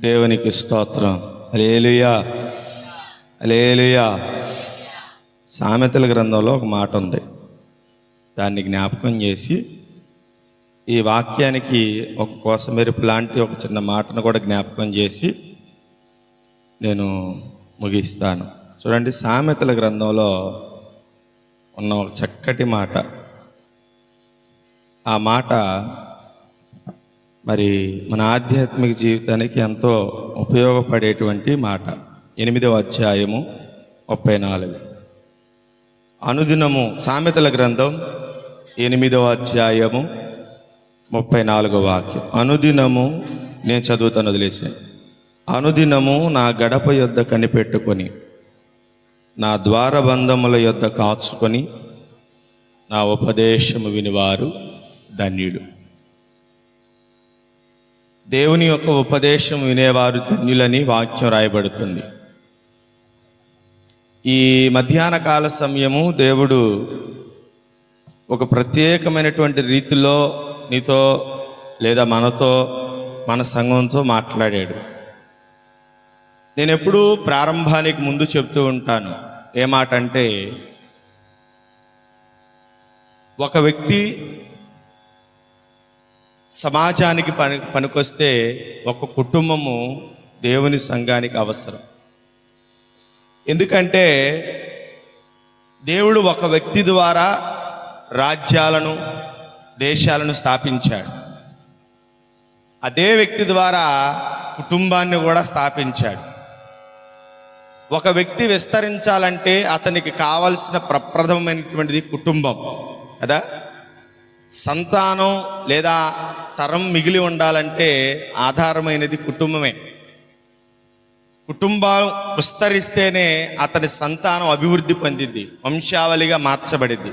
దేవునికి స్తోత్రం. Alleluia alleluia సామెతల గ్రంథంలో ఒక మాట ఉంది. దాన్ని జ్ఞాపకం చేసి ఈ వాక్యానికి ఒక కోసమెరుపు లాంటి ఒక చిన్న మాటను కూడా జ్ఞాపకం చేసి నేను ముగిస్తాను. చూడండి సామెతల గ్రంథంలో ఉన్న ఒక చక్కటి మాట. ఆ మాట మరి మన ఆధ్యాత్మిక జీవితానికి ఎంతో ఉపయోగపడేటువంటి మాట. ఎనిమిదవ అధ్యాయము ముప్పై నాలుగు. అనుదినము సామెతల గ్రంథం ఎనిమిదవ అధ్యాయము ముప్పై నాలుగో వాక్యం. అనుదినము నేను చదువుతాను వదిలేసాను అనుదినము నా గడప యొద్ద కనిపెట్టుకొని నా ద్వారబంధముల యొద్ద కాచుకొని నా ఉపదేశము వినివారు ధన్యుడు దేవుని యొక్క ఉపదేశం వినేవారు ధన్యులని వాక్యం రాయబడుతుంది. ఈ మధ్యాహ్న కాల సమయము దేవుడు ఒక ప్రత్యేకమైనటువంటి రీతిలో నీతో లేదా మనతో మన సంఘంతో మాట్లాడాడు. నేను ఎప్పుడూ ప్రారంభానికి ముందు చెప్తూ ఉంటాను. ఏ మాట అంటే ఒక వ్యక్తి సమాజానికి పని పనికొస్తే ఒక కుటుంబము దేవుని సంఘానికి అవసరం. ఎందుకంటే దేవుడు ఒక వ్యక్తి ద్వారా రాజ్యాలను దేశాలను స్థాపించాడు. అదే వ్యక్తి ద్వారా కుటుంబాన్ని కూడా స్థాపించాడు. ఒక వ్యక్తి విస్తరించాలంటే అతనికి కావలసిన ప్రప్రథమైనటువంటిది కుటుంబం. కదా? సంతానం లేదా తరం మిగిలి ఉండాలంటే ఆధారమైనది కుటుంబమే. కుటుంబం విస్తరిస్తేనే అతని సంతానం అభివృద్ధి పొందిద్ది వంశావళిగా మార్చబడిద్ది.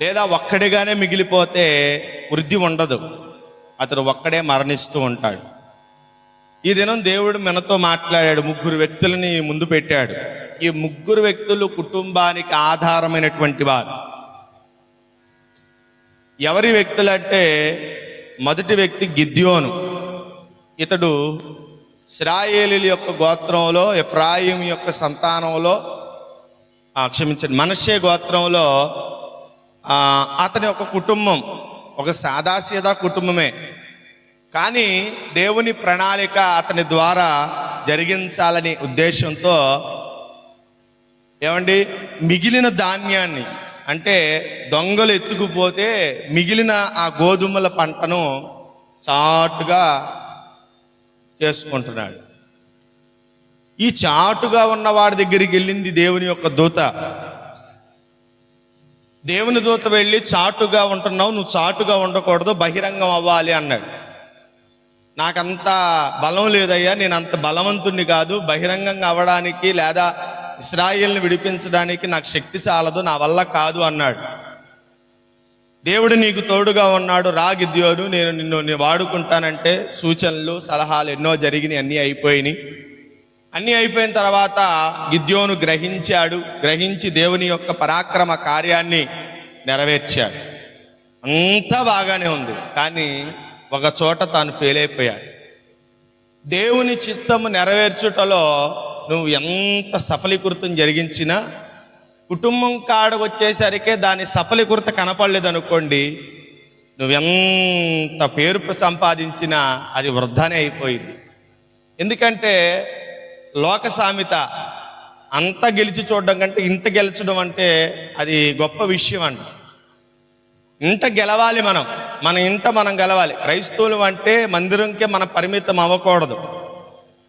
లేదా ఒక్కడిగానే మిగిలిపోతే వృద్ధి ఉండదు. అతడు ఒక్కడే మరణిస్తూ ఉంటాడు. ఈ దినం దేవుడు మనతో మాట్లాడాడు ముగ్గురు వ్యక్తులని ముందు పెట్టాడు. ఈ ముగ్గురు వ్యక్తులు కుటుంబానికి ఆధారమైనటువంటి వారు. ఎవరి వ్యక్తులంటే మొదటి వ్యక్తి గిద్యోను. ఇతడు ఇస్రాయేలీల యొక్క గోత్రంలో ఎఫ్రాయిం యొక్క సంతానంలో క్షమించండి మనషే గోత్రంలో అతని ఒక కుటుంబం ఒక సాదాసీదా కుటుంబమే. కానీ దేవుని ప్రణాళిక అతని ద్వారా జరిగించాలని ఉద్దేశంతో ఏమండి? మిగిలిన ధాన్యాన్ని అంటే దొంగలు ఎత్తుకుపోతే మిగిలిన ఆ గోధుమల పంటను చాటుగా చేసుకుంటున్నాడు. ఈ చాటుగా ఉన్న వాడి దగ్గరికి వెళ్ళింది దేవుని యొక్క దూత. దేవుని దూత వెళ్ళి చాటుగా ఉంటున్నావు నువ్వు చాటుగా ఉండకూడదు బహిరంగం అవ్వాలి అన్నాడు. నాకంత బలం లేదయ్యా నేను అంత బలవంతుణ్ణి కాదు బహిరంగంగా అవ్వడానికి లేదా ఇస్రాయిల్ని విడిపించడానికి నాకు శక్తి చాలదు నా వల్ల కాదు అన్నాడు. దేవుడు నీకు తోడుగా ఉన్నాడు రా గిద్యోను నేను నిన్ను వాడుకుంటానంటే సూచనలు సలహాలు ఎన్నో జరిగినాయి అన్నీ అయిపోయినాయి. అన్నీ అయిపోయిన తర్వాత గిద్యోను గ్రహించాడు గ్రహించి దేవుని యొక్క పరాక్రమ కార్యాన్ని నెరవేర్చాడు. అంతా బాగానే ఉంది కానీ ఒక చోట తాను ఫెయిల్ అయిపోయాడు. దేవుని చిత్తము నెరవేర్చుటలో నువ్వు ఎంత సఫలీకృతం జరిగించినా కుటుంబం కాడ వచ్చేసరికి దాని సఫలీకృత కనపడలేదు అనుకోండి నువ్వెంత పేరు సంపాదించినా అది వృద్ధానే అయిపోయింది. ఎందుకంటే లోక సామెత అంత గెలిచి చూడడం కంటే ఇంత గెలిచడం అంటే అది గొప్ప విషయం అంట ఇంట గెలవాలి మనం మన ఇంట మనం గెలవాలి. క్రైస్తవులు అంటే మందిరంకే మనం పరిమితం అవ్వకూడదు.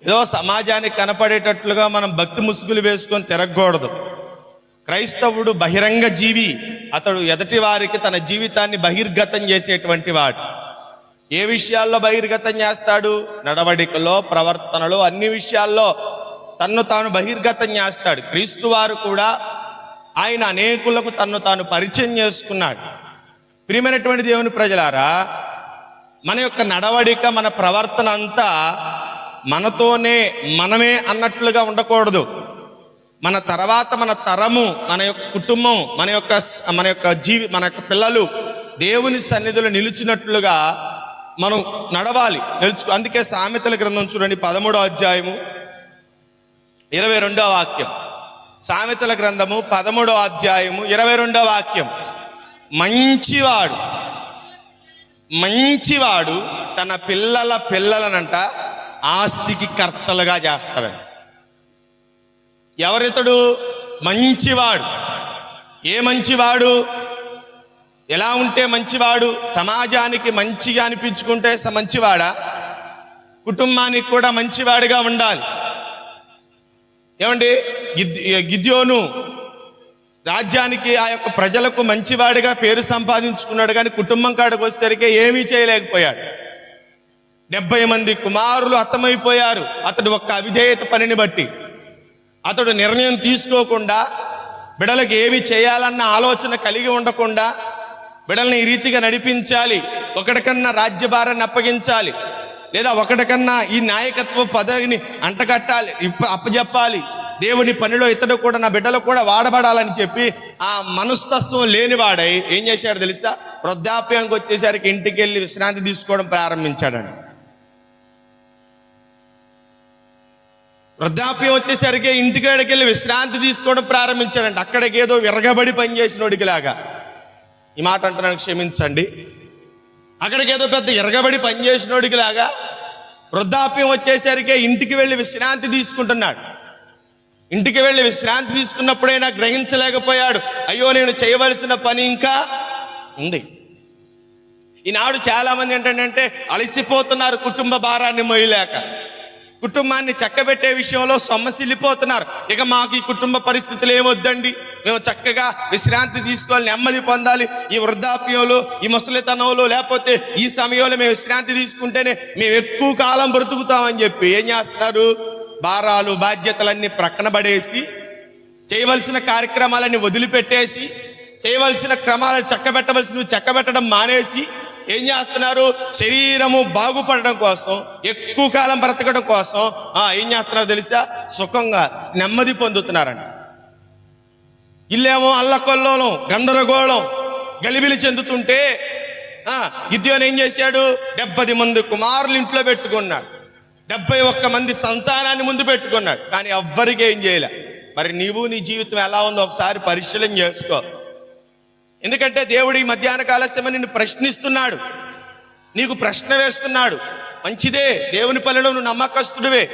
ఏదో సమాజానికి కనపడేటట్లుగా మనం భక్తి ముసుగులు వేసుకొని తిరగకూడదు. క్రైస్తవుడు బహిరంగ జీవి అతడు ఎదటి వారికి తన జీవితాన్ని బహిర్గతం చేసేటువంటి వాడు. ఏ విషయాల్లో బహిర్గతం చేస్తాడు? నడవడికలో ప్రవర్తనలో అన్ని విషయాల్లో తన్ను తాను బహిర్గతం చేస్తాడు. క్రీస్తు వారు కూడా ఆయన అనేకులకు తన్ను తాను పరిచయం చేసుకున్నాడు. ప్రియమైనటువంటి దేవుని ప్రజలారా మన యొక్క నడవడిక మన ప్రవర్తన అంతా మనతోనే మనమే అన్నట్లుగా ఉండకూడదు. మన తర్వాత మన తరము మన యొక్క కుటుంబం మన యొక్క మన యొక్క జీవి మన యొక్క పిల్లలు దేవుని సన్నిధిలో నిలిచినట్లుగా మనం నడవాలి. నిలుచు అందుకే సామెతల గ్రంథం చూడండి పదమూడో అధ్యాయము ఇరవై రెండో వాక్యం. సామెతల గ్రంథము పదమూడో అధ్యాయము ఇరవై రెండో వాక్యం. మంచివాడు మంచివాడు తన పిల్లల పిల్లలనంట ఆస్తికి కర్తలుగా చేస్తాడు ఎవరితడు? మంచివాడు. ఏ మంచివాడు? ఎలా ఉంటే మంచివాడు? సమాజానికి మంచిగా అనిపించుకుంటే స- మంచివాడా? కుటుంబానికి కూడా మంచివాడిగా ఉండాలి. ఏమండి? గిద్ గిద్యోను రాజ్యానికి ఆ యొక్క ప్రజలకు మంచివాడిగా పేరు సంపాదించుకున్నాడు కానీ కుటుంబం కాడికి వచ్చేసరికి ఏమీ చేయలేకపోయాడు. డెబ్బై మంది కుమారులు అర్థమైపోయారు అతడు ఒక్క అవిధేయత పనిని బట్టి. అతడు నిర్ణయం తీసుకోకుండా బిడలకు ఏమి చేయాలన్న ఆలోచన కలిగి ఉండకుండా బిడల్ని ఈ రీతిగా నడిపించాలి. ఒకటికన్నా రాజ్యభారాన్ని అప్పగించాలి. లేదా ఒకటికన్నా ఈ నాయకత్వ పదవిని అంటకట్టాలి ఇప్ప అప్పజెప్పాలి. దేవుని పనిలో ఇతడు కూడా నా బిడ్డలు కూడా వాడబడాలని చెప్పి ఆ మనస్తత్వం లేనివాడై ఏం చేశాడు తెలుసా? వృద్ధాప్యంకి వచ్చేసరికి ఇంటికి వెళ్ళి విశ్రాంతి తీసుకోవడం ప్రారంభించాడండి వృద్ధాప్యం వచ్చేసరికి ఇంటికాడికి వెళ్ళి విశ్రాంతి తీసుకోవడం ప్రారంభించాడంట. అక్కడికి ఏదో విరగబడి పనిచేసినోడికి లాగా ఈ మాట అంటున్నాను క్షమించండి. అక్కడికి ఏదో పెద్ద ఎరగబడి పనిచేసినోడికి లాగా వృద్ధాప్యం వచ్చేసరికి ఇంటికి వెళ్ళి విశ్రాంతి తీసుకుంటున్నాడు. ఇంటికి వెళ్ళి విశ్రాంతి తీసుకున్నప్పుడైనా గ్రహించలేకపోయాడు. అయ్యో నేను చేయవలసిన పని ఇంకా ఉంది. ఈనాడు చాలామంది ఏంటంటే అలసిపోతున్నారు కుటుంబ భారాన్ని మొయ్యలేక. కుటుంబాన్ని చక్కబెట్టే విషయంలో సొమ్మసిల్లిపోతున్నారు. ఇక మాకు ఈ కుటుంబ పరిస్థితులు ఏమొద్దండి? మేము చక్కగా విశ్రాంతి తీసుకోవాలి నెమ్మది పొందాలి. ఈ వృద్ధాప్యంలో ఈ ముసలితనంలో లేకపోతే ఈ సమయంలో మేము విశ్రాంతి తీసుకుంటేనే మేము ఎక్కువ కాలం బ్రతుకుతామని చెప్పి ఏం చేస్తున్నారు? భారాలు బాధ్యతలన్నీ ప్రక్కన పడేసి చేయవలసిన కార్యక్రమాలన్నీ వదిలిపెట్టేసి చేయవలసిన క్రమాలను చక్కబెట్టవలసినవి చక్కబెట్టడం మానేసి ఏం చేస్తున్నారు? శరీరము బాగుపడడం కోసం ఎక్కువ కాలం బ్రతకడం కోసం ఏం చేస్తున్నారు తెలుసా? సుఖంగా నెమ్మది పొందుతున్నారండి ఇల్లేమో అల్లకొల్లోలం గందరగోళం గలిబిలి చెందుతుంటే గిద్యోన్ ఏం చేశాడు? డెబ్బది మంది కుమారులు ఇంట్లో పెట్టుకున్నాడు. డెబ్బై ఒక్క మంది సంతానాన్ని ముందు పెట్టుకున్నాడు. కానీ ఎవ్వరికి ఏం చేయలే. మరి నీవు నీ జీవితం ఎలా ఉందో ఒకసారి పరిశీలన చేసుకో. ఎందుకంటే దేవుడు ఈ మధ్యాహ్న కాలస్యమని నిన్ను ప్రశ్నిస్తున్నాడు. నీకు ప్రశ్న వేస్తున్నాడు. మంచిదే దేవుని పనిలో నువ్వు నమ్మకస్తుడివే.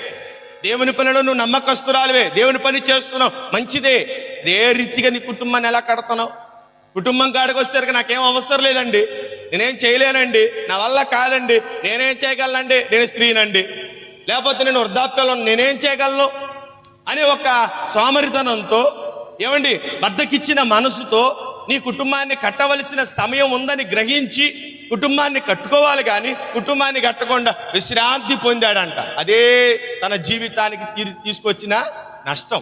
దేవుని పనిలో నువ్వు నమ్మకస్తురాలివే. దేవుని పని చేస్తున్నావు. మంచిదే. ఏ రీతిగా నీ కుటుంబాన్ని ఎలా కడతావు కుటుంబం కాడికి వచ్చేసరికి నాకేం అవసరం లేదండి. నేనేం చేయలేనండి. నా వల్ల కాదండి. నేనేం చేయగలనండి. నేను స్త్రీనండి. లేకపోతే నేను వృద్ధాప్యంలో నేనేం చేయగలను? అనే ఒక సోమరితనంతో ఏమండి బద్దకిచ్చిన మనసుతో నీ కుటుంబాన్ని కట్టవలసిన సమయం ఉందని గ్రహించి కుటుంబాన్ని కట్టుకోవాలి కానీ కుటుంబాన్ని కట్టకుండా విశ్రాంతి పొందాడంట. అదే తన జీవితానికి తీసుకొచ్చిన నష్టం.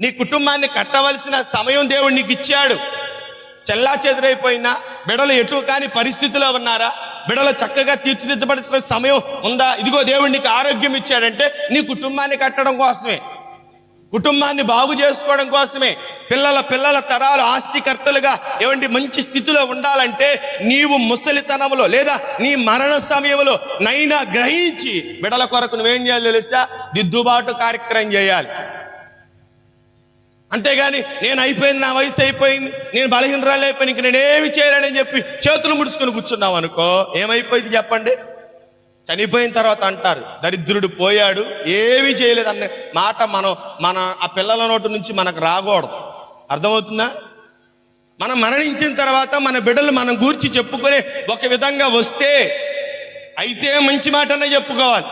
నీ కుటుంబాన్ని కట్టవలసిన సమయం దేవుడు నీకు ఇచ్చాడు. చెల్లా చెదరైపోయినా బిడలు ఎటు కాని పరిస్థితిలో ఉన్నారా? బిడలు చక్కగా తీర్చిదిద్దబడిన సమయం ఉందా? ఇదిగో దేవుడు నీకు ఆరోగ్యం ఇచ్చాడంటే నీ కుటుంబాన్ని కట్టడం కోసమే. కుటుంబాన్ని బాగు చేసుకోవడం కోసమే పిల్లల పిల్లల తరాలు ఆస్తికర్తలుగా ఏమంటే మంచి స్థితిలో ఉండాలంటే నీవు ముసలితనంలో లేదా నీ మరణ సమయంలో నైనా గ్రహించి బిడల కొరకు నువ్వేం చేయాలి తెలుసా? దిద్దుబాటు కార్యక్రమం చేయాలి. అంతేగాని నేను అయిపోయింది నా వయసు అయిపోయింది నేను బలహీనరాలు అయిపోయింది ఇంక నేనేమి చేయలేనని చెప్పి చేతులు ముడుచుకుని కూర్చున్నావు అనుకో. ఏమైపోయింది చెప్పండి? చనిపోయిన తర్వాత అంటారు దరిద్రుడు పోయాడు ఏమీ చేయలేదు అనే మాట మనం మన ఆ పిల్లల నోటి నుంచి మనకు రాకూడదు. అర్థమవుతుందా? మనం మరణించిన తర్వాత మన బిడ్డలు మనం గూర్చి చెప్పుకునే ఒక విధంగా వస్తే అయితే మంచి మాటనే చెప్పుకోవాలి.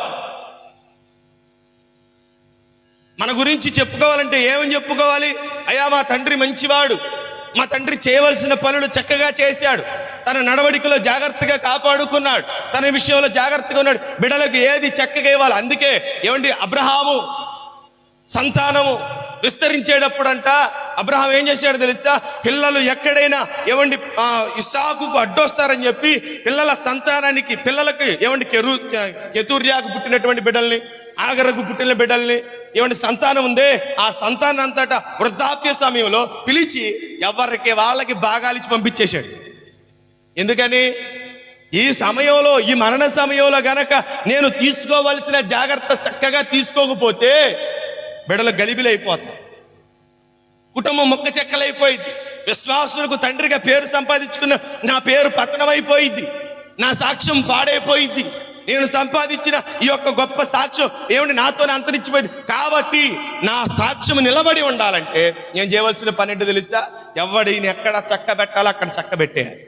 మన గురించి చెప్పుకోవాలంటే ఏమని చెప్పుకోవాలి? అయ్యా మా తండ్రి మంచివాడు మా తండ్రి చేయవలసిన పనులు చక్కగా చేశాడు. తన నడవడికలో జాగ్రత్తగా కాపాడుకున్నాడు. తన విషయంలో జాగ్రత్తగా ఉన్నాడు. బిడలకు ఏది చక్కగా ఇవ్వాలి? అందుకే ఏమండి? అబ్రహాము సంతానము విస్తరించేటప్పుడంట అబ్రహాం ఏం చేశాడు తెలుసా? పిల్లలు ఎక్కడైనా ఏమండి ఇసాకు అడ్డొస్తారని చెప్పి పిల్లల సంతానానికి పిల్లలకు ఏమండి కెరు కెతూర్యాకు పుట్టినటువంటి బిడ్డల్ని ఆగరకు పుట్టిన బిడ్డల్ని ఏమంటే సంతానం ఉందే? ఆ సంతానం అంతటా వృద్ధాప్య సమయంలో పిలిచి ఎవరికి వాళ్ళకి భాగాలిచ్చి పంపించేశాడు. ఎందుకని? ఈ సమయంలో ఈ మరణ సమయంలో గనక నేను తీసుకోవలసిన జాగ్రత్త చక్కగా తీసుకోకపోతే బిడలు గలిబిలైపోతాయి కుటుంబం మొక్క చెక్కలైపోయింది. విశ్వాసులకు తండ్రిగా పేరు సంపాదించుకున్న నా పేరు పతనమైపోయింది. నా సాక్ష్యం పాడైపోయింది. నేను సంపాదించిన ఈ యొక్క గొప్ప సాక్ష్యం ఏమిటి నాతోనే అంతరించిపోయింది. కాబట్టి నా సాక్ష్యం నిలబడి ఉండాలంటే నేను చేయవలసిన పని ఏంటో తెలుసా? ఎవడిని ఎక్కడ చక్క పెట్టాలో అక్కడ చక్క పెట్టేయాలి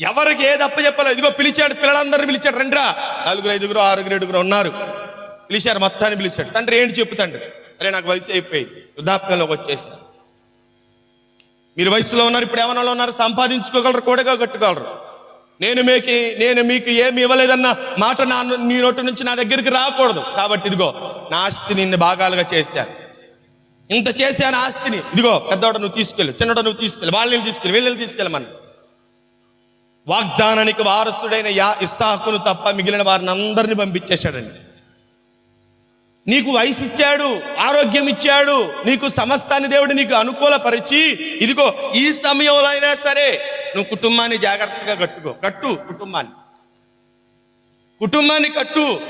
ఎవరికి ఏది అప్ప చెప్పాలో ఇదిగో పిలిచాడు పిల్లలందరినీ పిలిచాడు రండిరా. నలుగురు ఐదుగురు ఆరుగురు ఏడుగురు ఉన్నారు. పిలిచారు మొత్తాన్ని పిలిచాడు. తండ్రి ఏంటి చెప్పు తండ్రి? అరే నాకు వయసు అయిపోయి వృద్ధాప్యంలోకి వచ్చేసాను మీరు వయసులో ఉన్నారు ఇప్పుడు ఏమన్నా ఉన్నారు? సంపాదించుకోగలరు కూడగా కట్టుకోగలరు. నేను మీకు నేను మీకు ఏమి ఇవ్వలేదన్న మాట నా నీ నోటి నుంచి నా దగ్గరికి రాకూడదు. కాబట్టి ఇదిగో నా ఆస్తి నిన్ను భాగాలుగా చేశాను. ఇంత చేశాను ఆస్తిని. ఇదిగో పెద్దోడ నువ్వు తీసుకెళ్ళు చిన్నవాడు నువ్వు తీసుకెళ్ళి వాళ్ళని తీసుకెళ్ళి వీళ్ళని తీసుకెళ్ళమని. వాగ్దానానికి వారసుడైన యా ఇస్సాకును తప్ప మిగిలిన వారిని అందరిని పంపించేశాడండి. నీకు వయసు ఇచ్చాడు ఆరోగ్యం ఇచ్చాడు నీకు సమస్తాన్ని దేవుడు నీకు అనుకూలపరిచి ఇదిగో ఈ సమయంలో అయినా సరే నువ్వు కుటుంబాన్ని జాగ్రత్తగా కట్టుకో. కట్టు కుటుంబాన్ని. కుటుంబాన్ని కట్టు.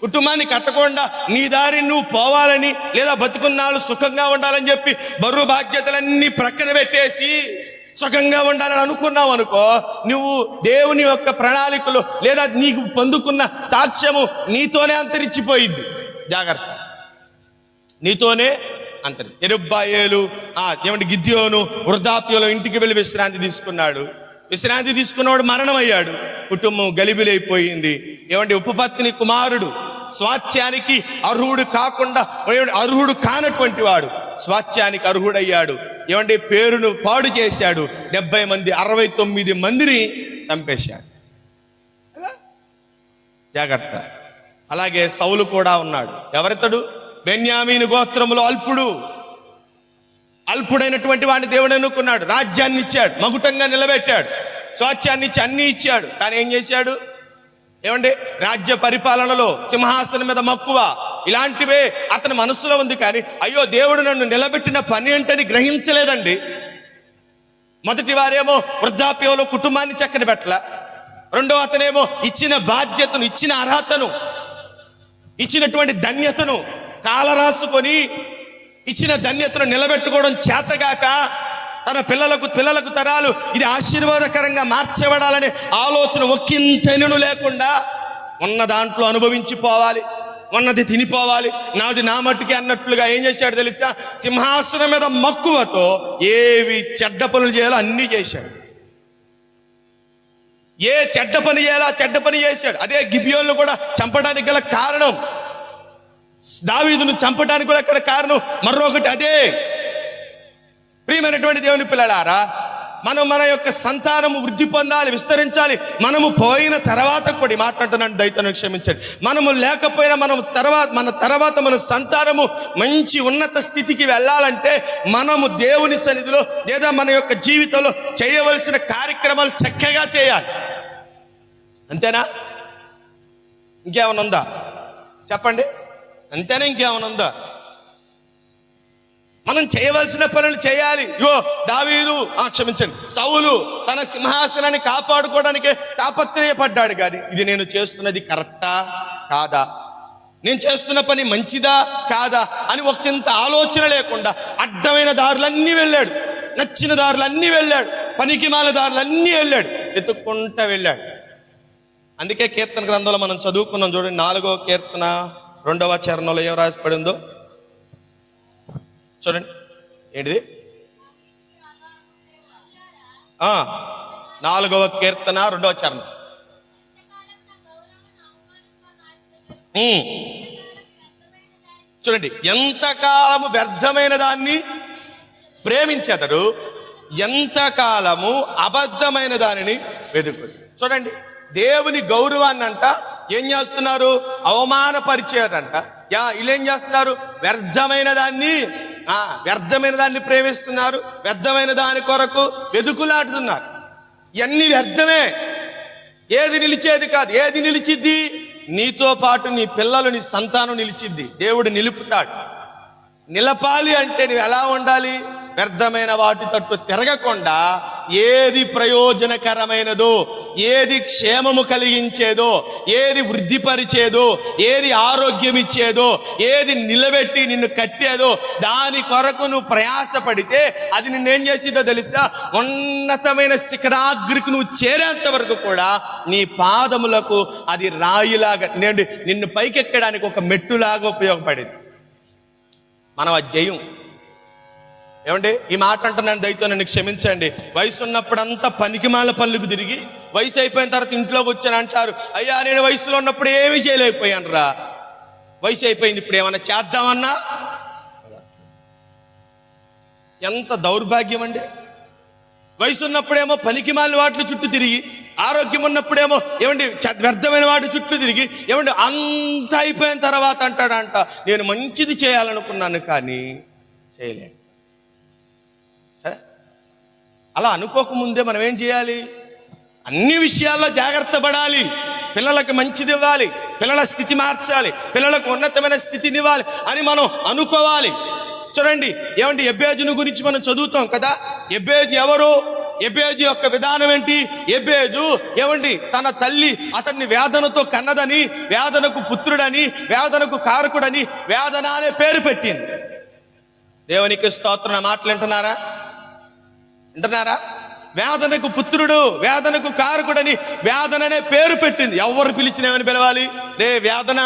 కుటుంబాన్ని కట్టకుండా నీ దారి నువ్వు పోవాలని లేదా బతుకున్నాళ్ళు సుఖంగా ఉండాలని చెప్పి బరువు బాధ్యతలన్నీ ప్రక్కన పెట్టేసి సుఖంగా ఉండాలని అనుకున్నావు అనుకో నువ్వు దేవుని యొక్క ప్రణాళికలు లేదా నీకు పొందుకున్న సాక్ష్యము నీతోనే అంతరించిపోయింది. జాగ్రత్త. నీతోనే అంతటి ఎరుబ్బాయేలు ఆ ఏమంటే గిద్యోను వృద్ధాప్యలో ఇంటికి వెళ్ళి విశ్రాంతి తీసుకున్నాడు. విశ్రాంతి తీసుకున్నవాడు మరణమయ్యాడు. కుటుంబం గలిబిలైపోయింది. ఏమంటే ఉపపత్ని కుమారుడు స్వాత్యానికి అర్హుడు కాకుండా అర్హుడు కానటువంటి వాడు స్వాత్యానికి అర్హుడయ్యాడు. ఏమంటే పేరును పాడు చేశాడు. డెబ్బై మంది అరవై తొమ్మిది మందిని చంపేశాడు. జాగ్రత్త. అలాగే సౌలు కూడా ఉన్నాడు. ఎవరితడు? బెన్యామీని గోత్రములో అల్పుడు. అల్పుడైనటువంటి వాడిని దేవుడు అనుకున్నాడు రాజ్యాన్ని ఇచ్చాడు. మగుటంగా నిలబెట్టాడు. స్వాచ్యాన్ని ఇచ్చి అన్ని ఇచ్చాడు. కానీ ఏం చేశాడు? ఏమండి? రాజ్య పరిపాలనలో సింహాసనం మీద మక్కువ. ఇలాంటివే అతని మనసులో ఉంది కానీ అయ్యో దేవుడు నన్ను నిలబెట్టిన పని ఏంటని గ్రహించలేదండి. మొదటి వారేమో వృద్ధాప్యంలో కుటుంబాన్ని చక్కని పెట్టల. రెండో అతనేమో ఇచ్చిన బాధ్యతను ఇచ్చిన అర్హతను ఇచ్చినటువంటి ధన్యతను కాలరాసుకొని ఇచ్చిన ధన్యతను నిలబెట్టుకోవడం చేతగాక తన పిల్లలకు పిల్లలకు తరాలు ఇది ఆశీర్వాదకరంగా మార్చబడాలనే ఆలోచన ఒక్కింతెనును లేకుండా ఉన్న దాంట్లో అనుభవించిపోవాలి ఉన్నది తినిపోవాలి. నాది నా మట్టుకి అన్నట్లుగా ఏం చేశాడు తెలుసా? సింహాసనం మీద మక్కువతో ఏవి చెడ్డ పనులు చేయాలో అన్నీ చేశాడు. ఏ చెడ్డ పని చేయాలో చెడ్డ పని చేశాడు. అదే గిబియోన్లు కూడా చంపడానికి గల కారణం దావీదును చంపడానికి కూడా అక్కడ కారణం మరొకటి అదే. ప్రియమైనటువంటి దేవుని పిల్లలారా మనం మన యొక్క సంతానము వృద్ధి పొందాలి విస్తరించాలి మనము పోయిన తర్వాత కూడా మాట్లాడుతున్నాను దైతను క్షమించండి. మనము లేకపోయినా మనం తర్వాత మన తర్వాత మన సంతానము మంచి ఉన్నత స్థితికి వెళ్ళాలంటే మనము దేవుని సన్నిధిలో లేదా మన యొక్క జీవితంలో చేయవలసిన కార్యక్రమాలు చక్కగా చేయాలి. అంతేనా? ఇంకేమైనా ఉందా? చెప్పండి. అంతేనా ఇంకేమైనా ఉందా మనం చేయవలసిన పనులు చేయాలి. యో దావీదు ఆ క్షమించండి సౌలు తన సింహాసనాన్ని కాపాడుకోవడానికి తాపత్రయపడ్డాడు కానీ ఇది నేను చేస్తున్నది కరెక్టా? కాదా? నేను చేస్తున్న పని మంచిదా? కాదా? అని ఒకంత ఆలోచన లేకుండా అడ్డమైన దారులన్నీ వెళ్ళాడు. నచ్చిన దారులన్నీ వెళ్ళాడు. పనికి మాల దారులన్నీ వెళ్ళాడు. ఎత్తుక్కుంటా వెళ్ళాడు. అందుకే కీర్తన గ్రంథంలో మనం చదువుకున్నాం చూడండి నాలుగో కీర్తన. రెండవ చరణంలో ఏం రాసిపడి ఉందో? చూడండి. ఏంటిది? నాలుగవ కీర్తన రెండవ చరణం. చూడండి ఎంతకాలము వ్యర్థమైన దాన్ని ప్రేమించేదరు ఎంతకాలము అబద్ధమైన దానిని వెతుకు చూడండి దేవుని గౌరవాన్ని అంట ఏం చేస్తున్నారు? అవమానపరిచేటంట యా వీళ్ళేం ఏం చేస్తున్నారు? వ్యర్థమైన దాన్ని ఆ వ్యర్థమైన దాన్ని ప్రేమిస్తున్నారు. వ్యర్థమైన దాని కొరకు వెతుకులాడుతున్నారు ఇవన్నీ వ్యర్థమే. ఏది నిలిచేది కాదు. ఏది నిలిచిద్ది? నీతో పాటు నీ పిల్లలు నీ సంతానం నిలిచిద్ది. దేవుడు నిలుపుతాడు. నిలపాలి అంటే నువ్వు ఎలా ఉండాలి? వ్యర్థమైన వాటి తట్టు తిరగకుండా ఏది ప్రయోజనకరమైనదో ఏది క్షేమము కలిగించేదో ఏది వృద్ధిపరిచేదో ఏది ఆరోగ్యం ఇచ్చేదో ఏది నిలబెట్టి నిన్ను కట్టేదో దాని కొరకు నువ్వు ప్రయాసపడితే అది నిన్నేం చేసిందో తెలుసా? ఉన్నతమైన శిఖరాగ్రికి నువ్వు చేరేంత వరకు కూడా నీ పాదములకు అది రాయిలాగా నేను నిన్ను పైకెక్కడానికి ఒక మెట్టులాగా ఉపయోగపడింది. మనం అది జయం ఏమండి? ఈ మాట అంటున్నాను దయతో నన్ను క్షమించండి. వయసు ఉన్నప్పుడంతా పనికిమాల పళ్ళుకు తిరిగి వయసు అయిపోయిన తర్వాత ఇంట్లోకి వచ్చాను అంటారు. అయ్యా నేను వయసులో ఉన్నప్పుడు ఏమీ చేయలేకపోయాను రా. వయసు అయిపోయింది ఇప్పుడు ఏమన్నా చేద్దామన్నా? ఎంత దౌర్భాగ్యం అండి. వయసు ఉన్నప్పుడేమో పనికిమాలి వాటి చుట్టూ తిరిగి ఆరోగ్యం ఉన్నప్పుడేమో ఏమండి వ్యర్థమైన వాటి చుట్టూ తిరిగి ఏమండి అంత అయిపోయిన తర్వాత అంటాడంట నేను మంచిది చేయాలనుకున్నాను కానీ చేయలేను. అలా అనుకోకముందే మనం ఏం చేయాలి? అన్ని విషయాల్లో జాగ్రత్త పడాలి. పిల్లలకు మంచిది ఇవ్వాలి. పిల్లల స్థితి మార్చాలి. పిల్లలకు ఉన్నతమైన స్థితిని ఇవ్వాలి అని మనం అనుకోవాలి. చూడండి ఏమంటే ఎబ్బేజును గురించి మనం చదువుతాం కదా? ఎబ్బేజు ఎవరు? ఎబ్బేజు యొక్క విధానం ఏంటి? ఎబ్బేజు ఏమండి తన తల్లి అతన్ని వేదనతో కన్నదని వేదనకు పుత్రుడని వేదనకు కారకుడని వేదన అనే పేరు పెట్టింది. దేవునికి స్తోత్రం మాటలు వింటున్నారా? వింటున్నారా? వేదనకు పుత్రుడు వేదనకు కారకుడని వేదన అనే పేరు పెట్టింది. ఎవరు పిలిచినామని పిలవాలి? రే వేదన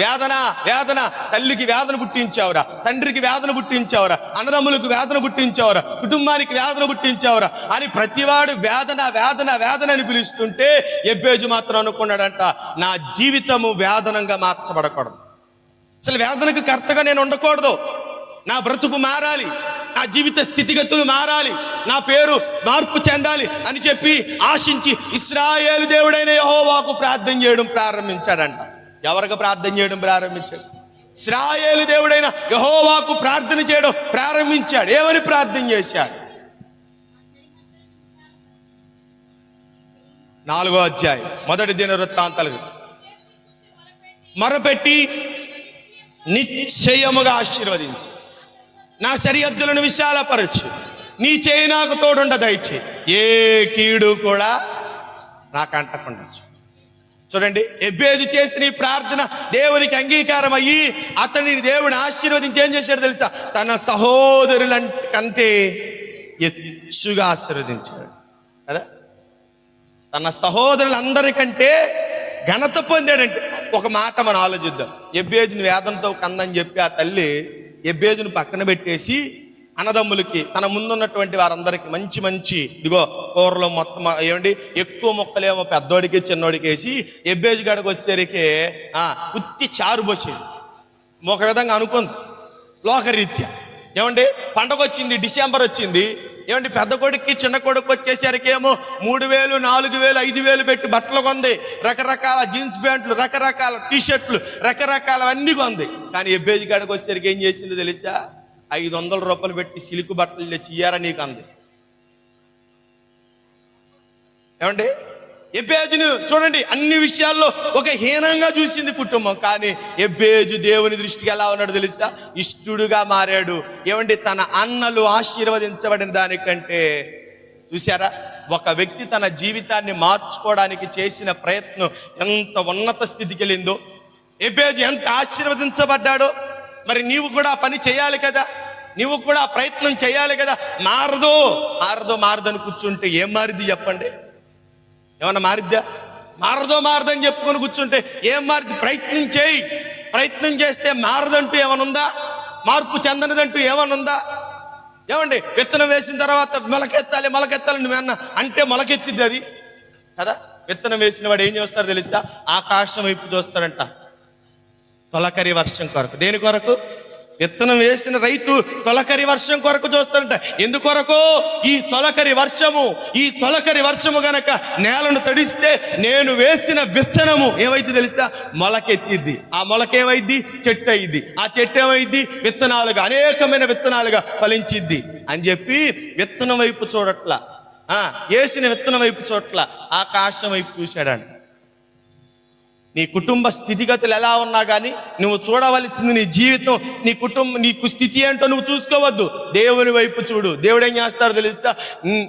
వేదన వేదన. తల్లికి వేదన పుట్టించావురా తండ్రికి వేదన పుట్టించావురా అన్నదమ్ములకు వేదన పుట్టించావురా కుటుంబానికి వేదన పుట్టించావురా అని ప్రతివాడు వేదన వేదన వేదన అని పిలుస్తుంటే ఎబ్బేజు మాత్రం అనుకున్నాడంట నా జీవితము వేదనంగా మార్చబడకూడదు. అసలు వేదనకు కర్తగా నేను ఉండకూడదు. నా బ్రతుకు మారాలి. నా జీవిత స్థితిగతులు మారాలి. నా పేరు మార్పు చెందాలి అని చెప్పి ఆశించి ఇస్రాయేలు దేవుడైన యహోవాకు ప్రార్థన చేయడం ప్రారంభించాడంట. ఎవరికి ప్రార్థన చేయడం ప్రారంభించాడు? ఇస్రాయేలు దేవుడైన యహోవాకు ప్రార్థన చేయడం ప్రారంభించాడు. ఏమని ప్రార్థన చేశాడు నాలుగో అధ్యాయం మొదటి దిన వృత్తాంతాలు. మరపెట్టి నిశ్చయముగా ఆశీర్వదించు. నా సరిహద్దులను విశాలపరచు. నీ చేయి నాకు తోడుండ దయచే. ఏ కీడు కూడా నాకు అంటకుండా చూడండి ఎబ్బేదు చేసిన ఈ ప్రార్థన దేవునికి అంగీకారం అయ్యి అతనిని దేవుని ఆశీర్వదించి ఏం చేశాడు తెలుసా? తన సహోదరుల కంటే ఎచ్చుగా ఆశీర్వదించాడు. కదా? తన సహోదరులందరికంటే ఘనత పొందాడంటే ఒక మాట మనం ఆలోచిద్దాం. ఎబ్బేజుని వేదంతో కందని చెప్పి ఆ తల్లి ఎబ్బేజుని పక్కన పెట్టేసి అన్నదమ్ములకి తన ముందున్నటువంటి వారందరికి మంచి మంచి ఇదిగో కూరలో మొత్తం ఏమండి ఎక్కువ మొక్కలేమో పెద్దోడికి చిన్నోడికి వేసి ఎబ్బేజు గడకు వచ్చేసరికి ఉత్తి చారు పోసేది. ఒక విధంగా అనుకుంది లోకరీత్యా. ఏమండి పండగ వచ్చింది డిసెంబర్ వచ్చింది ఏమండి పెద్ద కొడుక్కి చిన్న కొడుకు వచ్చేసరికి ఏమో మూడు వేలు నాలుగు వేలు ఐదు వేలు పెట్టి బట్టలు కొంది. రకరకాల జీన్స్ ప్యాంట్లు రకరకాల టీ షర్ట్లు కొంది. కానీ ఎబ్బేజ్ కాడికి వచ్చేసరికి ఏం చేసిందో తెలుసా? ఐదు వందల రూపాయలు పెట్టి సిలుకు బట్టలు తెచ్చి ఇయ్యారా నీకు అంది. ఏమండి? ఎబ్బేజును చూడండి అన్ని విషయాల్లో ఒక హీనంగా చూసింది కుటుంబం. కానీ ఎబ్బేజు దేవుని దృష్టికి ఎలా ఉన్నాడు తెలుసా? ఇష్టుడుగా మారాడు. ఏమండి? తన అన్నలు ఆశీర్వదించబడిన దానికంటే చూసారా ఒక వ్యక్తి తన జీవితాన్ని మార్చుకోవడానికి చేసిన ప్రయత్నం ఎంత ఉన్నత స్థితికి వెళ్ళిందో. ఎబ్బేజు ఎంత ఆశీర్వదించబడ్డాడో. మరి నీవు కూడా పని చేయాలి కదా? నీవు కూడా ప్రయత్నం చేయాలి కదా? మారదు. మారదు మారదని కూర్చుంటే ఏం మారిది చెప్పండి? ఏమన్నా మారిద్దా? మారదో మారదని చెప్పుకొని కూర్చుంటే ఏం మారిద్ది? ప్రయత్నం చేయి. ప్రయత్నం చేస్తే మారదంటూ ఏమనుందా? మార్పు చెందనిదంటూ ఏమనుందా? ఏమండి విత్తనం వేసిన తర్వాత మొలకెత్తాలి మొలకెత్తాలి నువ్వేమన్నా అంటే మొలకెత్తిద్ది అది? కదా? విత్తనం వేసిన వాడు ఏం చేస్తారో తెలుసా? ఆకాశం వైపు చూస్తాడంట. తొలకరి వర్షం కొరకు. దేని కొరకు? విత్తనం వేసిన రైతు తొలకరి వర్షం కొరకు చూస్తాడంట. ఎందుకొరకు ఈ తొలకరి వర్షము ఈ తొలకరి వర్షము గనక నేలను తడిస్తే నేను వేసిన విత్తనము ఏమైతే తెలుసా? మొలకెత్తిద్ది. ఆ మొలక ఏమైద్ది చెట్టు అయింది ఆ చెట్టు ఏమైద్ది విత్తనాలుగా అనేకమైన విత్తనాలుగా ఫలించిద్ది. అని చెప్పి విత్తనం వైపు చూడట్ల. ఆ వేసిన విత్తనం వైపు చూడట్ల. ఆకాశం వైపు చూశాడండి నీ కుటుంబ స్థితిగతులు ఎలా ఉన్నా కానీ నువ్వు చూడవలసింది నీ జీవితం నీ కుటుంబం నీకు స్థితి ఏంటో నువ్వు చూసుకోవద్దు. దేవుని వైపు చూడు. దేవుడు ఏం చేస్తాడో తెలుసా?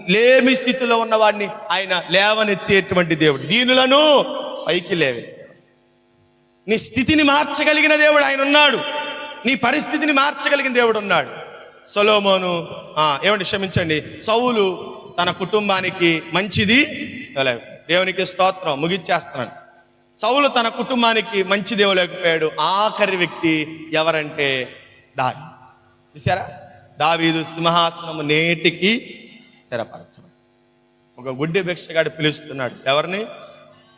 లేమి స్థితిలో ఉన్నవాడిని ఆయన లేవనెత్తేటువంటి దేవుడు. దీనులను పైకి లేవే. నీ స్థితిని మార్చగలిగిన దేవుడు ఆయన ఉన్నాడు. నీ పరిస్థితిని మార్చగలిగిన దేవుడు ఉన్నాడు. సొలోమోను ఏమండి క్షమించండి. సౌలు తన కుటుంబానికి మంచిది. దేవునికి స్తోత్రం. ముగిచ్చేస్తున్నాను. సౌలు తన కుటుంబానికి మంచి దేవులేకపోయాడు ఆఖరి వ్యక్తి ఎవరంటే దావి చూసారా దావీదు సింహాసనము నేటికి స్థిరపరచడం ఒక గుడ్డి భిక్షగాడు పిలుస్తున్నాడు. ఎవరిని?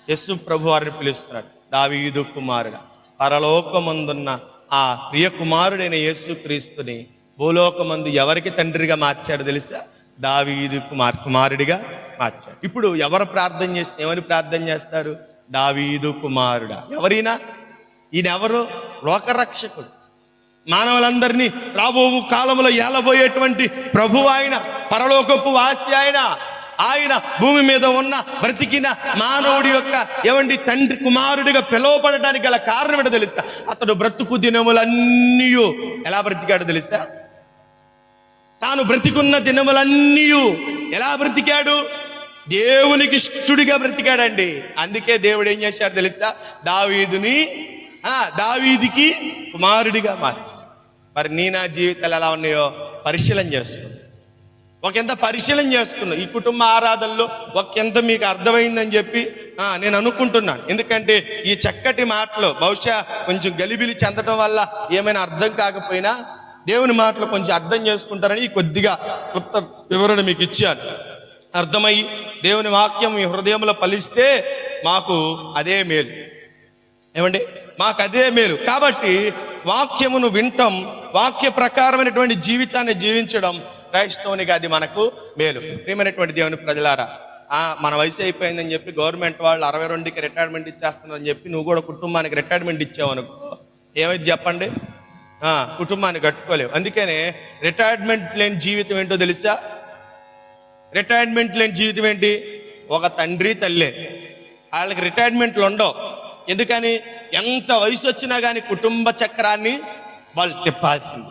యస్సు ప్రభు వారిని పిలుస్తున్నాడు. దావీదు కుమారుడు. పరలోకమందున్న ఆ ప్రియ కుమారుడైన యేసు క్రీస్తుని భూలోకమందు ఎవరికి తండ్రిగా మార్చాడు తెలుసా? దావీదు కుమార్ కుమారుడిగా మార్చాడు. ఇప్పుడు ఎవరు ప్రార్థన చేస్తే ఏమని ప్రార్థన చేస్తారు? దావీదు కుమారుడా. ఎవరైనా? ఈయనెవరు? లోకరక్షకుడు. మానవులందరినీ రాబో కాలంలో ఏలబోయేటువంటి ప్రభు ఆయన పరలోకపు వాసి ఆయన ఆయన భూమి మీద ఉన్న బ్రతికిన మానవుడి యొక్క ఏమండి తండ్రి కుమారుడిగా పిలువబడడానికి గల కారణం ఏంటో తెలుసా? అతడు బ్రతుకు దినములన్నీ ఎలా బ్రతికాడో తెలుసా? తాను బ్రతికున్న దినములన్నీ ఎలా బ్రతికాడు? దేవునికి ఇష్టడిగా బ్రతికాడండి. అందుకే దేవుడు ఏం చేశారు తెలుసా? దావీదుని దావీదికి కుమారుడిగా మార్చి. మరి నీ నా జీవితాలు ఎలా ఉన్నాయో పరిశీలన చేసుకో ఒక ఎంత పరిశీలన చేసుకుందాం. ఈ కుటుంబ ఆరాధనలో ఒకంత మీకు అర్థమైందని చెప్పి నేను అనుకుంటున్నాను. ఎందుకంటే ఈ చక్కటి మాటలు బహుశా కొంచెం గలిబిలి చెందడం వల్ల ఏమైనా అర్థం కాకపోయినా దేవుని మాటలు కొంచెం అర్థం చేసుకుంటారని ఈ కొద్దిగా క్లుప్త వివరణ మీకు ఇచ్చాను. అర్థమయ్యి దేవుని వాక్యం మీ హృదయంలో ఫలిస్తే మాకు అదే మేలు. ఏమండి? మాకు అదే మేలు. కాబట్టి వాక్యమును వింటం వాక్య ప్రకారమైనటువంటి జీవితాన్ని జీవించడం క్రైస్తవునిగా అది మనకు మేలు. ప్రియమైనటువంటి దేవుని ప్రజలారా మన వయసు అయిపోయిందని చెప్పి గవర్నమెంట్ వాళ్ళు అరవై రెండుకి రిటైర్మెంట్ ఇచ్చేస్తున్నారని చెప్పి నువ్వు కూడా కుటుంబానికి రిటైర్మెంట్ ఇచ్చావు అనుకో ఏమైంది చెప్పండి? కుటుంబాన్ని కట్టుకోలేవు. అందుకనే రిటైర్మెంట్ లేని జీవితం ఏంటో తెలుసా? రిటైర్మెంట్ లేని జీవితం ఏంటి? ఒక తండ్రి తల్లే. వాళ్ళకి రిటైర్మెంట్లు ఉండవు. ఎందుకని? ఎంత వయసు వచ్చినా కానీ కుటుంబ చక్రాన్ని వాళ్ళు తిప్పాల్సింది.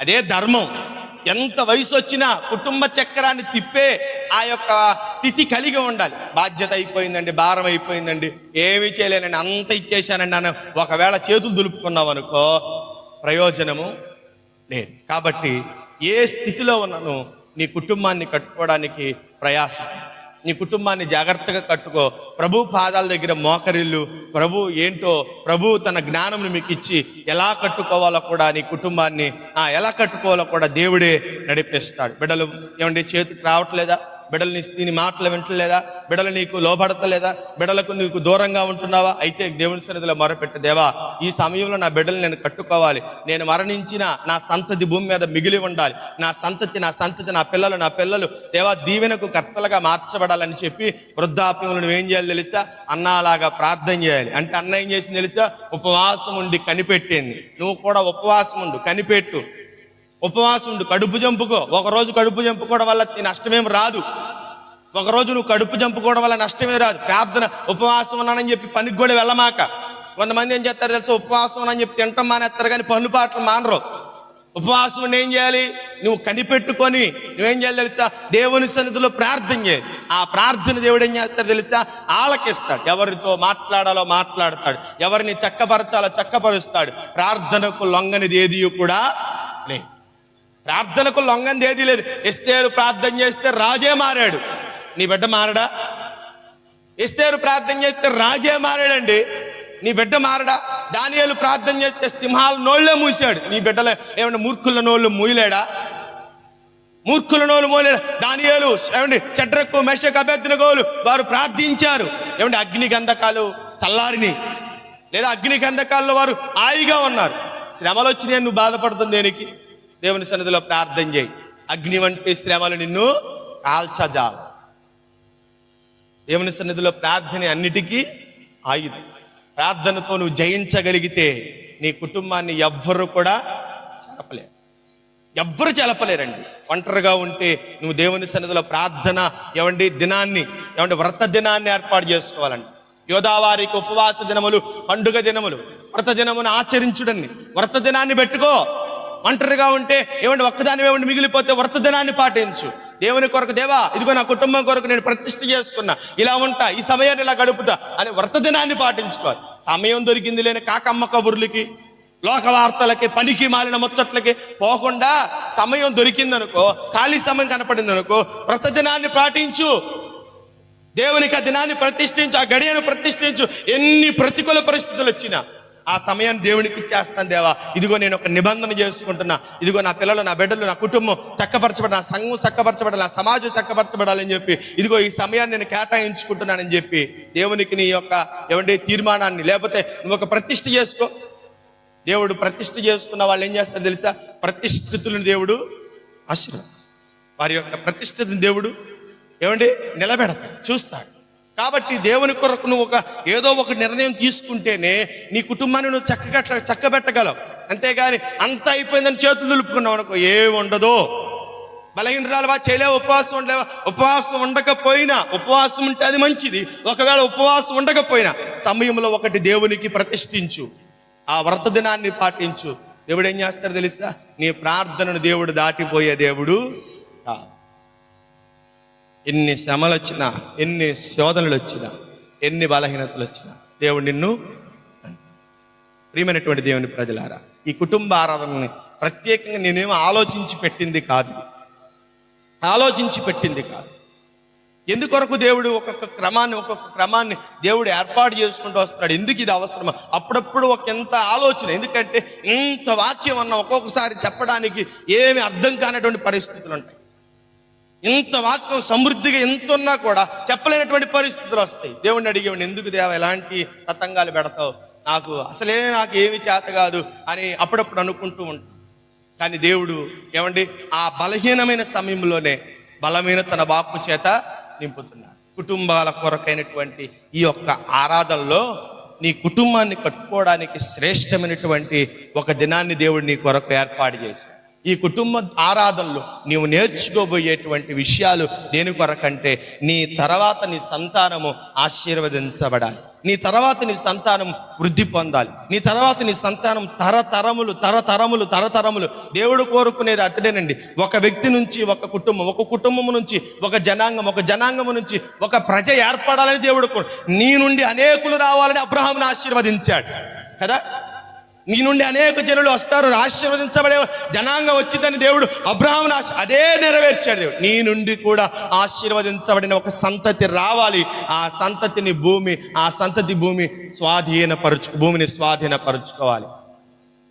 అదే ధర్మం. ఎంత వయసు వచ్చినా కుటుంబ చక్రాన్ని తిప్పే ఆ యొక్క స్థితి కలిగి ఉండాలి. బాధ్యత అయిపోయిందండి భారం అయిపోయిందండి. ఏమీ చేయలేనండి. అంత ఇచ్చేసానండి అని ఒకవేళ చేతులు దులుపుకున్నావు అనుకో ప్రయోజనము లేదు. కాబట్టి ఏ స్థితిలో ఉన్నాను నీ కుటుంబాన్ని కట్టుకోవడానికి ప్రయాసం. నీ కుటుంబాన్ని జాగ్రత్తగా కట్టుకో. ప్రభు పాదాల దగ్గర మోకరిల్లు. ప్రభు ఏంటో ప్రభు తన జ్ఞానంను మీకు ఇచ్చి ఎలా కట్టుకోవాలో కూడా నీ కుటుంబాన్ని ఎలా కట్టుకోవాలో కూడా దేవుడే నడిపిస్తాడు. బిడ్డలు ఏమంటే చేతికి రావట్లేదా? బిడ్డలు నీ నీ మాటలు వింటలేదా? బిడ్డలు నీకు లోపడతలేదా బిడ్డలకు నీకు దూరంగా ఉంటున్నావా? అయితే దేవుని సన్నిధిలో మొరపెట్టు దేవా ఈ సమయంలో నా బిడ్డలు నేను కట్టుకోవాలి. నేను మరణించిన నా సంతతి భూమి మీద మిగిలి ఉండాలి. నా సంతతి నా సంతతి నా పిల్లలు నా పిల్లలు దేవా దీవెనకు కర్తలుగా మార్చబడాలని చెప్పి వృద్ధాప్యంలో నువ్వేం చేయాలి తెలుసా? అన్నలాగా ప్రార్థన చేయాలి. అంటే అన్న ఏం చేసింది తెలుసా? ఉపవాసం ఉండి కనిపెట్టింది. నువ్వు కూడా ఉపవాసం ఉండు కనిపెట్టు. ఉపవాసం ఉండు కడుపు చంపుకో ఒకరోజు కడుపు చంపుకోవడం వల్ల నష్టమేం రాదు. ఒకరోజు నువ్వు కడుపు చంపుకోవడం వల్ల నష్టమే రాదు. ప్రార్థన ఉపవాసం ఉన్నానని చెప్పి పనికి కూడా వెళ్ళమాక. కొంతమంది ఏం చేస్తారు తెలుసా? ఉపవాసం ఉన్నానని చెప్పి తింటాం మానేస్తారు కానీ పనులు పాటలు మానరు. ఉపవాసం ఉండి ఏం చేయాలి? నువ్వు కనిపెట్టుకొని నువ్వేం చేయాలి తెలుసా? దేవుని సన్నిధిలో ప్రార్థన చేయాలి. ఆ ప్రార్థన దేవుడు ఏం చేస్తాడు తెలుసా? ఆలకిస్తాడు. ఎవరితో మాట్లాడాలో మాట్లాడతాడు. ఎవరిని చక్కపరచాలో చక్కపరుస్తాడు. ప్రార్థనకు లొంగనిది ఏది కూడా లేదు. ప్రార్థనకు లొంగంది ఏదీ లేదు. ఎస్తేరు ప్రార్థన చేస్తే రాజే మారాడు. నీ బిడ్డ మారడా? ఎస్తేరు ప్రార్థన చేస్తే రాజే మారాడండి. నీ బిడ్డ మారడా? దానియాలు ప్రార్థన చేస్తే సింహాల నోళ్ళే మూసాడు నీ బిడ్డలే ఏమంటే మూర్ఖుల నోళ్ళు మూయలేడా? మూర్ఖుల నోళ్ళు మూలే దానియాలు ఏమండి చెడ్రకు మెషకు అభ్యర్థిన గోలు వారు ప్రార్థించారు. ఏమండి అగ్ని గంధకాలు చల్లారిని. లేదా అగ్ని గంధకాల్లో వారు హాయిగా ఉన్నారు. శ్రమలు వచ్చినాయి నువ్వు బాధపడుతుంది దేనికి? దేవుని సన్నిధిలో ప్రార్థన చేయి. అగ్ని వంటి శ్రమలు నిన్ను కాల్చజాల. దేవుని సన్నిధిలో ప్రార్థన అన్నిటికీ ఆయుధం. ప్రార్థనతో నువ్వు జయించగలిగితే నీ కుటుంబాన్ని ఎవ్వరు కూడా చెరపలేరు ఎవ్వరు చెలపలేరండి ఒంటరిగా ఉంటే నువ్వు దేవుని సన్నిధిలో ప్రార్థన ఏమండి దినాన్ని ఏమండి వ్రత దినాన్ని ఏర్పాటు చేసుకోవాలండి. యోదావారికి ఉపవాస దినములు పండుగ దినములు వ్రత దినమును ఆచరించుడని వ్రత దినాన్ని పెట్టుకో. ఒంటరిగా ఉంటే ఏమంటే ఒక్కదాని ఏమంటే మిగిలిపోతే వ్రత పాటించు. దేవుని కొరకు దేవా ఇదిగో నా కుటుంబం కొరకు నేను ప్రతిష్ఠ చేసుకున్నా. ఇలా ఉంటా ఈ సమయాన్ని ఇలా గడుపుతా అని వ్రతదినాన్ని పాటించుకోవాలి. సమయం దొరికింది లేని కాకమ్మ కబుర్లకి లోక వార్తలకి పనికి మాలిన ముచ్చట్లకి పోకుండా సమయం దొరికిందనుకో ఖాళీ సమయం కనపడింది అనుకో వ్రత దినాన్ని పాటించు. దేవునికి ఆ దినాన్ని ప్రతిష్ఠించు ఆ గడియను ప్రతిష్ఠించు. ఎన్ని ప్రతికూల పరిస్థితులు వచ్చినా ఆ సమయాన్ని దేవునికి ఇచ్చేస్తాను దేవా. ఇదిగో నేను ఒక నిబంధన చేసుకుంటున్నా. ఇదిగో నా పిల్లలు నా బిడ్డలు నా కుటుంబం చక్కపరచబడాలి నా సంఘం చక్కపరచబడాలి నా సమాజం చక్కపరచబడాలని చెప్పి ఇదిగో ఈ సమయాన్ని నేను కేటాయించుకుంటున్నానని చెప్పి దేవునికి నీ యొక్క ఏమంటే తీర్మానాన్ని లేకపోతే నువ్వు ఒక ప్రతిష్ఠ చేసుకో. దేవుడు ప్రతిష్ఠ చేసుకున్న వాళ్ళు ఏం చేస్తారు తెలుసా? ప్రతిష్ఠితులను దేవుడు ఆశీర్వాదం వారి యొక్క ప్రతిష్ఠితుని దేవుడు ఏమండి? నిలబెడతాడు. చూస్తాడు. కాబట్టి దేవుని కొరకు నువ్వు ఒక ఏదో ఒక నిర్ణయం తీసుకుంటేనే నీ కుటుంబాన్ని నువ్వు చక్కగా చక్కబెట్టగలవు. అంతేగాని అంత అయిపోయిందని చేతులు దులుపుకున్నావు అనుకో ఏమి బలహీనరాలువా చేయలేవు ఉపవాసం ఉండలేవా? ఉపవాసం ఉండకపోయినా ఉపవాసం ఉంటే అది మంచిది. ఒకవేళ ఉపవాసం ఉండకపోయినా సమయంలో ఒకటి దేవునికి ప్రతిష్ఠించు. ఆ వ్రత దినాన్ని పాటించు. దేవుడు ఏం చేస్తాడు తెలుసా? నీ ప్రార్థనను దేవుడు దాటిపోయే దేవుడు కాదు. ఎన్ని శ్రమలు వచ్చినా ఎన్ని శోధనలు వచ్చినా ఎన్ని బలహీనతలు వచ్చినా దేవుడు నిన్ను ప్రియమైనటువంటి దేవుని ప్రజలారా ఈ కుటుంబ ఆరాధనని ప్రత్యేకంగా నేనేమో ఆలోచించి పెట్టింది కాదు ఆలోచించి పెట్టింది కాదు. ఎందుకొరకు దేవుడు ఒక్కొక్క క్రమాన్ని ఒక్కొక్క క్రమాన్ని దేవుడు ఏర్పాటు చేసుకుంటూ వస్తున్నాడు? ఎందుకు ఇది అవసరం అప్పుడప్పుడు ఒక ఎంత ఆలోచన ఎందుకంటే ఇంత వాక్యం అన్న ఒక్కొక్కసారి చెప్పడానికి ఏమి అర్థం కానటువంటి పరిస్థితులు ఉంటాయి ఇంత వాక్యం సమృద్ధిగా ఎంత ఉన్నా కూడా చెప్పలేనటువంటి పరిస్థితులు వస్తాయి. దేవుడిని అడిగేవాడిని ఎందుకు దేవ ఎలాంటి తతంగాలు పెడతావు? నాకు అసలే నాకు ఏమి చేత కాదు అని అప్పుడప్పుడు అనుకుంటూ ఉంటాం. కానీ దేవుడు ఏమండి ఆ బలహీనమైన సమయంలోనే బలమైన తన వాక్కు చేత నింపుతున్నాడు. కుటుంబాల కొరకైనటువంటి ఈ యొక్క ఆరాధనలో నీ కుటుంబాన్ని కట్టుకోవడానికి శ్రేష్టమైనటువంటి ఒక దినాన్ని దేవుడు నీ కొరకు ఏర్పాటు చేశాడు. ఈ కుటుంబ ఆరాధనలో నీవు నేర్చుకోబోయేటువంటి విషయాలు దేని కొరకంటే నీ తర్వాత నీ సంతానము ఆశీర్వదించబడాలి. నీ తర్వాత నీ సంతానం వృద్ధి పొందాలి. నీ తర్వాత నీ సంతానం తరతరములు తరతరములు తరతరములు. దేవుడు కోరుకునేది అతడేనండి. ఒక వ్యక్తి నుంచి ఒక కుటుంబం ఒక కుటుంబం నుంచి ఒక జనాంగం ఒక జనాంగం నుంచి ఒక ప్రజ ఏర్పడాలని దేవుడు కోరు నీ నుండి అనేకులు రావాలని అబ్రహాంను ఆశీర్వదించాడు. కదా? నీ నుండి అనేక జనులు వస్తారు ఆశీర్వదించబడే జనాంగం వచ్చిందని దేవుడు అబ్రహాం అదే నెరవేర్చాడు దేవుడు. నీ నుండి కూడా ఆశీర్వదించబడిన ఒక సంతతి రావాలి. ఆ సంతతిని భూమి ఆ సంతతి భూమి స్వాధీనపరుచు భూమిని స్వాధీనపరుచుకోవాలి.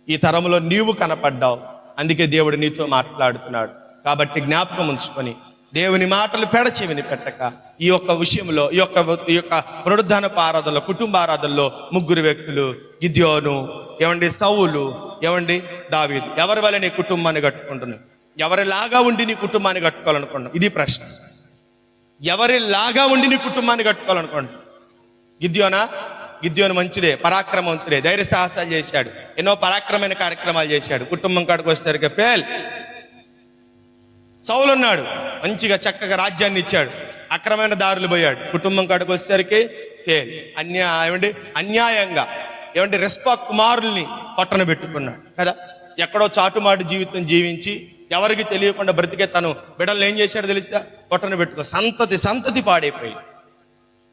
ఈ తరంలో నీవు కనపడ్డావు. అందుకే దేవుడు నీతో మాట్లాడుతున్నాడు. కాబట్టి జ్ఞాపకం ఉంచుకొని దేవుని మాటలు పెడచెవిని పెట్టక ఈ యొక్క విషయంలో ఈ యొక్క ఈ యొక్క పునరుద్ధాన ఆరాధనలో కుటుంబ ఆరాధనలో ముగ్గురు వ్యక్తులు గిద్యోను ఏమండి సౌలు? ఏమండి దావీదు? ఎవరి వల్ల నీ కుటుంబాన్ని కట్టుకుంటున్నావు? ఎవరిలాగా ఉండి నీ కుటుంబాన్ని కట్టుకోవాలనుకున్నావు ఇది ప్రశ్న. ఎవరిలాగా ఉండి నీ కుటుంబాన్ని కట్టుకోవాలనుకోండి గిద్యోనా? గిద్యోను మంచిదే పరాక్రమవంతుడే ధైర్య సాహసాలు చేశాడు. ఎన్నో పరాక్రమైన కార్యక్రమాలు చేశాడు. కుటుంబం కాడికి వచ్చేసరికి ఫెయిల్. సౌలున్నాడు మంచిగా చక్కగా రాజ్యాన్ని ఇచ్చాడు. అక్రమైన దారులు పోయాడు. కుటుంబం కాడికి వచ్చేసరికి ఫెయిల్. అన్యా ఏమండి? అన్యాయంగా. ఏమంటే రెస్పా కుమారుల్ని పట్టణ పెట్టుకున్నాడు. కదా? ఎక్కడో చాటుమాటు జీవితం జీవించి ఎవరికి తెలియకుండా బ్రతికే తను బిడ్డలు ఏం చేశాడు తెలుసా? పట్టణ పెట్టుకో సంతతి సంతతి పాడైపోయి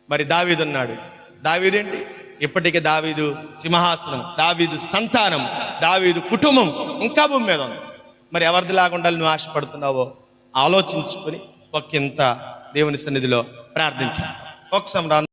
మరి దావీదు ఉన్నాడు. దావీదేంటి? ఇప్పటికే దావీదు సింహాసనం దావీదు సంతానం దావీదు కుటుంబం ఇంకా భూమి మీద ఉంది. మరి ఎవరిది లాగుండాలి నువ్వు ఆశపడుతున్నావో? ఆలోచించుకొని ఒకంత దేవుని సన్నిధిలో ప్రార్థించాను ఒక సంరా